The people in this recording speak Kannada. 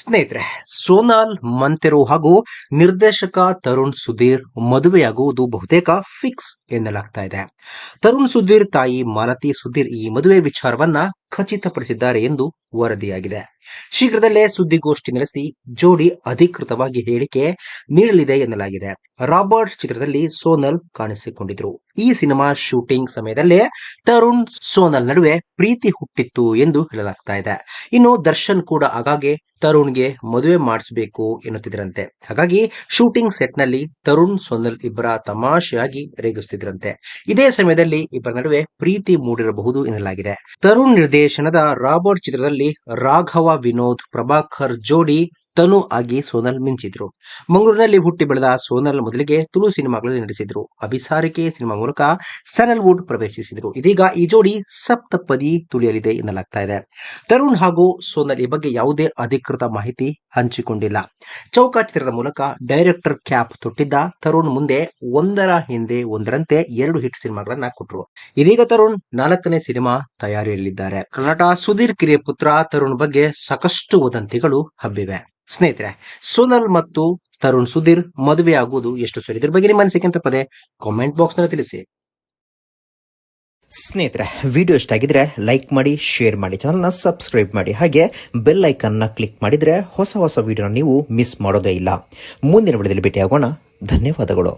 ಸ್ನೇಹಿತರೆ, ಸೋನಾಲ್ ಮಂತೆರೋ ಹಾಗೂ ನಿರ್ದೇಶಕ ತರುಣ್ ಸುಧೀರ್ ಮದುವೆಯಾಗುವುದು ಬಹುತೇಕ ಫಿಕ್ಸ್ ಎನ್ನಲಾಗ್ತಾ ಇದೆ. ತರುಣ್ ಸುಧೀರ್ ತಾಯಿ ಮಾಲತಿ ಸುಧೀರ್ ಈ ಮದುವೆ ವಿಚಾರವನ್ನ ಖಚಿತಪಡಿಸಿದ್ದಾರೆ ಎಂದು ವರದಿಯಾಗಿದೆ. ಶೀಘ್ರದಲ್ಲೇ ಸುದ್ದಿಗೋಷ್ಠಿ ನಡೆಸಿ ಜೋಡಿ ಅಧಿಕೃತವಾಗಿ ಹೇಳಿಕೆ ನೀಡಲಿದೆ ಎನ್ನಲಾಗಿದೆ. ರಾಬರ್ಟ್ ಚಿತ್ರದಲ್ಲಿ ಸೋನಲ್ ಕಾಣಿಸಿಕೊಂಡಿದ್ರು. ಈ ಸಿನಿಮಾ ಶೂಟಿಂಗ್ ಸಮಯದಲ್ಲೇ ತರುಣ್ ಸೋನಲ್ ನಡುವೆ ಪ್ರೀತಿ ಹುಟ್ಟಿತ್ತು ಎಂದು ಹೇಳಲಾಗ್ತಾ ಇದೆ. ಇನ್ನು ದರ್ಶನ್ ಕೂಡ ಆಗಾಗ್ಗೆ ತರುಣ್ಗೆ ಮದುವೆ ಮಾಡಿಸಬೇಕು ಎನ್ನುತ್ತಿದ್ರಂತೆ. ಹಾಗಾಗಿ ಶೂಟಿಂಗ್ ಸೆಟ್ನಲ್ಲಿ ತರುಣ್, ಸೋನಲ್ ಇಬ್ಬರ ತಮಾಷೆಯಾಗಿ ರೇಗಿಸುತ್ತಿದ್ರಂತೆ ಇದೇ ಸಮಯದಲ್ಲಿ ಇಬ್ಬರ ನಡುವೆ ಪ್ರೀತಿ ಮೂಡಿರಬಹುದು ಎನ್ನಲಾಗಿದೆ. ತರುಣ್ ನಿರ್ದೇಶನದ ರಾಬರ್ಟ್ ಚಿತ್ರದಲ್ಲಿ ರಾಘವ, ವಿನೋದ್, ಪ್ರಭಾಕರ್ ಜೋಡಿ ತನು ಆಗಿ ಸೋನಲ್ ಮಿಂಚಿದ್ರು. ಮಂಗಳೂರಿನಲ್ಲಿ ಹುಟ್ಟಿ ಬೆಳೆದ ಸೋನಲ್ ಮೊದಲಿಗೆ ತುಳು ಸಿನಿಮಾಗಳಲ್ಲಿ ನಟಿಸಿದ್ರು. ಅಭಿಸಾರಿಕೆ ಸಿನಿಮಾ ಮೂಲಕ ಸ್ಯಾನಲ್ವುಡ್ ಪ್ರವೇಶಿಸಿದ್ರು. ಇದೀಗ ಈ ಜೋಡಿ ಸಪ್ತಪದಿ ತುಳಿಯಲಿದೆ ಎನ್ನಲಾಗ್ತಾ ಇದೆ. ತರುಣ್ ಹಾಗೂ ಸೋನಲ್ ಈ ಬಗ್ಗೆ ಯಾವುದೇ ಅಧಿಕೃತ ಮಾಹಿತಿ ಹಂಚಿಕೊಂಡಿಲ್ಲ. ಚೌಕ ಚಿತ್ರದ ಮೂಲಕ ಡೈರೆಕ್ಟರ್ ಕ್ಯಾಪ್ ತೊಟ್ಟಿದ್ದ ತರುಣ್ ಮುಂದೆ ಒಂದರ ಹಿಂದೆ ಒಂದರಂತೆ ಎರಡು ಹಿಟ್ ಸಿನಿಮಾಗಳನ್ನ ಕೊಟ್ಟರು ಇದೀಗ ತರುಣ್ ನಾಲ್ಕನೇ ಸಿನಿಮಾ ತಯಾರಿಯಲ್ಲಿದ್ದಾರೆ. ಕರ್ನಾಟಕ ಸುಧೀರ್ ಕಿರಿಯ ಪುತ್ರ ತರುಣ್ ಬಗ್ಗೆ ಸಾಕಷ್ಟು ವದಂತಿಗಳು ಹಬ್ಬಿವೆ. ಸ್ನೇಹಿತರೆ, ಸೋನಲ್ ಮತ್ತು ತರುಣ್ ಸುಧೀರ್ ಮದುವೆ ಆಗುವುದು ಎಷ್ಟು ಸರಿ? ಇದ್ರ ಬಗ್ಗೆ ನಿಮ್ಮ ಅನಿಸಿಕೆ ಅಂತ ಪದೇ ಕಾಮೆಂಟ್ ಬಾಕ್ಸ್ನಲ್ಲಿ ತಿಳಿಸಿ. ಸ್ನೇಹಿತರೆ ವಿಡಿಯೋ ಇಷ್ಟ ಆಗಿದ್ರೆ ಲೈಕ್ ಮಾಡಿ ಶೇರ್ ಮಾಡಿ ಚಾನಲ್ನ ಸಬ್ಸ್ಕ್ರೈಬ್ ಮಾಡಿ, ಹಾಗೆ ಬೆಲ್ ಐಕನ್ನ ಕ್ಲಿಕ್ ಮಾಡಿದ್ರೆ ಹೊಸ ಹೊಸ ವಿಡಿಯೋನ ನೀವು ಮಿಸ್ ಮಾಡೋದೇ ಇಲ್ಲ. ಮುಂದಿನ ವಿಡಿಯೋದಲ್ಲಿ ಭೇಟಿಯಾಗೋಣ. ಧನ್ಯವಾದಗಳು.